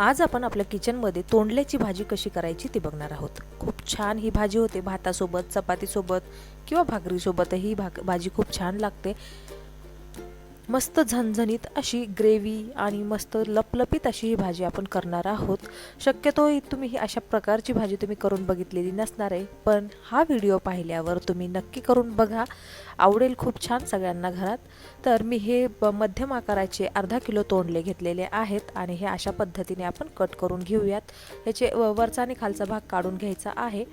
आज आपण आपल्या किचनमध्ये तोंडल्याची भाजी कशी करायची ती बघणार आहोत. खूप छान ही भाजी होते भातासोबत चपातीसोबत किंवा भाकरीसोबतही ही भाक भाजी खूप छान लागते. मस्त झणझणीत अशी ग्रेव्ही आणि मस्त लपलपीत अशी ही भाजी आपण करणार आहोत. शक्यतो तुम्ही ही अशा प्रकारची भाजी तुम्ही करून बघितलेली नसणार आहे पण हा व्हिडिओ पाहिल्यावर तुम्ही नक्की करून बघा. आवडेल खूप छान सगळ्यांना घरात. तर मी हे ब- मध्यम आकाराचे अर्धा किलो तोंडले घेतलेले आहेत आणि हे अशा पद्धतीने आपण कट करून घेऊयात. ह्याचे व- वरचा आणि खालचा भाग काढून घ्यायचा आहे.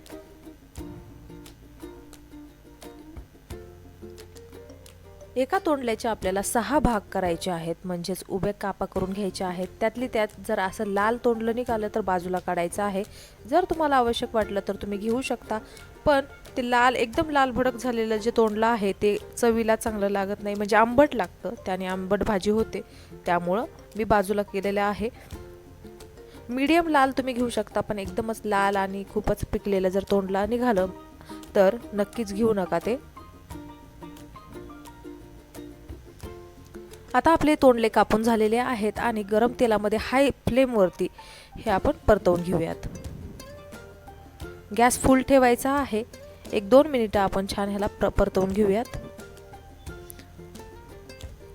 एका तोंडल्याचे आपल्याला सहा भाग करायचे आहेत. म्हणजेच उभे कापा करून घ्यायचे आहेत. त्यातली त्यात जर असं लाल तोंडलं निघालं तर बाजूला काढायचं आहे. जर तुम्हाला आवश्यक वाटलं तर तुम्ही घेऊ शकता. पण ते लाल एकदम लाल भडक झालेलं जे तोंडलं आहे ते चवीला चांगलं लागत नाही. म्हणजे आंबट लागतं. त्याने आंबट भाजी होते. त्यामुळं मी बाजूला केलेलं आहे. मीडियम लाल तुम्ही घेऊ शकता पण एकदमच लाल आणि खूपच पिकलेलं जर तोंडला निघालं तर नक्कीच घेऊ नका ते. आता आपले तोंडले कापून झालेले आहेत आणि गरम तेलामध्ये हाय फ्लेमवरती हे आपण परतवून घेऊयात. गॅस फुल ठेवायचा आहे. एक दोन मिनिटं आपण छान ह्याला प्र परतवून घेऊयात.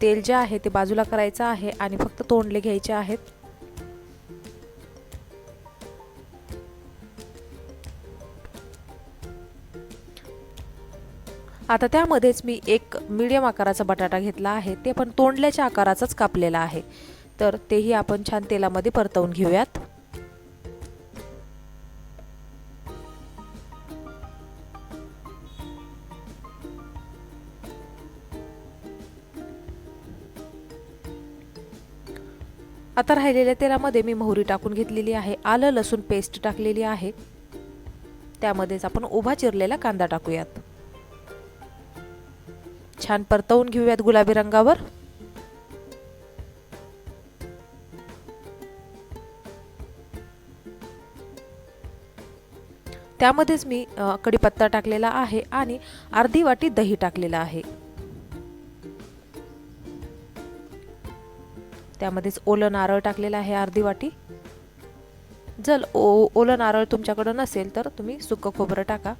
तेल जे आहे ते बाजूला करायचं आहे आणि फक्त तोंडले घ्यायचे आहेत. आता त्यामध्येच मी एक मीडियम आकाराचा बटाटा घेतला आहे. ते पण तोंडल्याच्या आकाराचाच कापलेला आहे. तर तेही आपण छान तेलामध्ये परतवून घेऊयात. आता राहिलेल्या तेलामध्ये मी मोहरी टाकून घेतलेली आहे. आलं लसूण पेस्ट टाकलेली आहे. त्यामध्येच आपण उभा चिरलेला कांदा टाकूयात. छान परतवून घेऊयात गुलाबी रंगावर. त्यामध्येच मी कडीपत्ता कढीपत्ता टाकलेला आहे आणि अर्धी वाटी दही टाकलेला आहे. त्यामध्येच ओलं नारळ टाकलेलं आहे अर्धी वाटी. जर ओ ओलं नारळ तुमच्याकडं नसेल तर तुम्ही सुकं खोबरं टाका.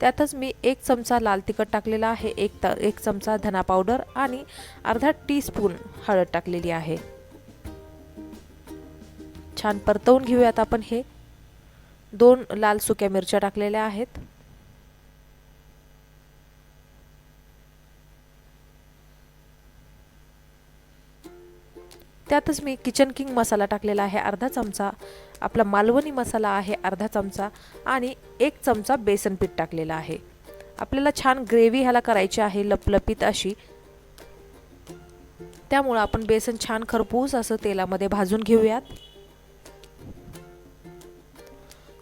त्यातच मी एक चमचा लाल तिखट टाकलेला आहे एक त एक चमचा धना पावडर आणि अर्धा टीस्पून हळद टाकलेली आहे. छान परतवून घेऊयात आपण हे. दोन लाल सुक्या मिरच्या टाकलेल्या आहेत. त्यातच मी किचन किंग मसाला टाकलेला आहे अर्धा चमचा. आपला मालवणी मसाला आहे अर्धा चमचा. आणि एक चमचा बेसन पीठ टाकलेला आहे. आपल्याला छान ग्रेव्ही ह्याला करायची आहे लपलपीत अशी. त्यामुळं आपण बेसन छान खरपूस असं तेलामध्ये भाजून घेऊयात.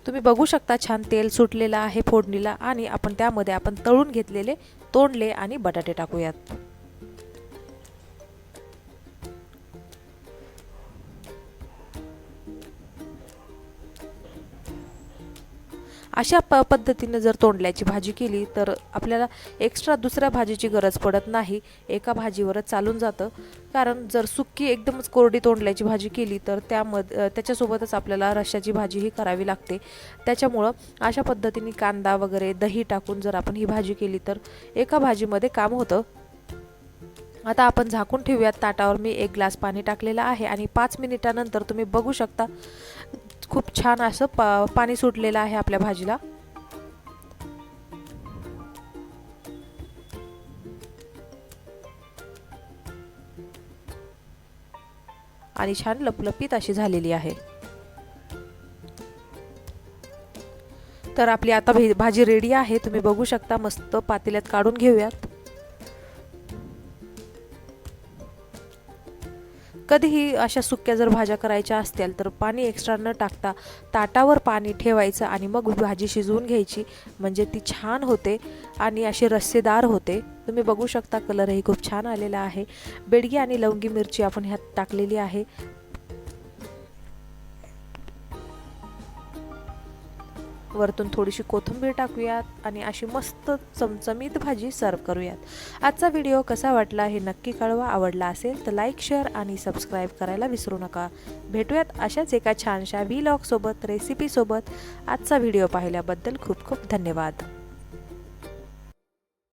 तुम्ही बघू शकता छान तेल सुटलेलं आहे फोडणीला आणि आपण त्यामध्ये आपण तळून घेतलेले तोंडले आणि बटाटे टाकूयात. अशा प पद्धतीनं जर तोंडल्याची भाजी केली तर आपल्याला एक्स्ट्रा दुसऱ्या भाजीची गरज पडत नाही. एका भाजीवरच चालून जातं. कारण जर सुक्की एकदमच कोरडी तोंडल्याची भाजी केली तर त्यामध त्याच्यासोबतच आपल्याला रश्शाची भाजीही करावी लागते. त्याच्यामुळं अशा पद्धतीने कांदा वगैरे दही टाकून जर आपण ही भाजी केली तर एका भाजीमध्ये काम होतं. आता आपण झाकून ठेवूयात ताटावर. मी एक ग्लास पाणी टाकलेलं आहे आणि पाच मिनिटानंतर तुम्ही बघू शकता खूप छान असं पा पाणी सुटलेलं आहे आपल्या भाजीला. आणि छान लपलपीत अशी झालेली आहे. तर आपली आता भे- भाजी रेडी आहे. तुम्ही बघू शकता मस्त पातेल्यात काढून घेऊयात. कधीही अशा सुक्या जर भाज्या करायच्या असतील तर पाणी एक्स्ट्रा न टाकता ताटावर पाणी ठेवायचं आणि मग भाजी शिजवून घ्यायची. म्हणजे ती छान होते आणि अशी रस्सेदार होते. तुम्ही बघू शकता कलरही खूप छान आलेला आहे. बेडगी आणि लवंगी मिरची आपण ह्यात टाकलेली आहे. वरतून थोडीशी कोथिंबीर टाकूयात आणि अशी मस्त चमचमीत भाजी सर्व करूयात. आजचा व्हिडिओ कसा वाटला हे नक्की कळवा. आवडला असेल तर लाईक शेअर आणि सबस्क्राईब करायला विसरू नका. भेटूयात अशाच एका छानशा व्लॉगसोबत रेसिपीसोबत आजचा व्हिडिओ पाहिल्याबद्दल खूप खूप धन्यवाद.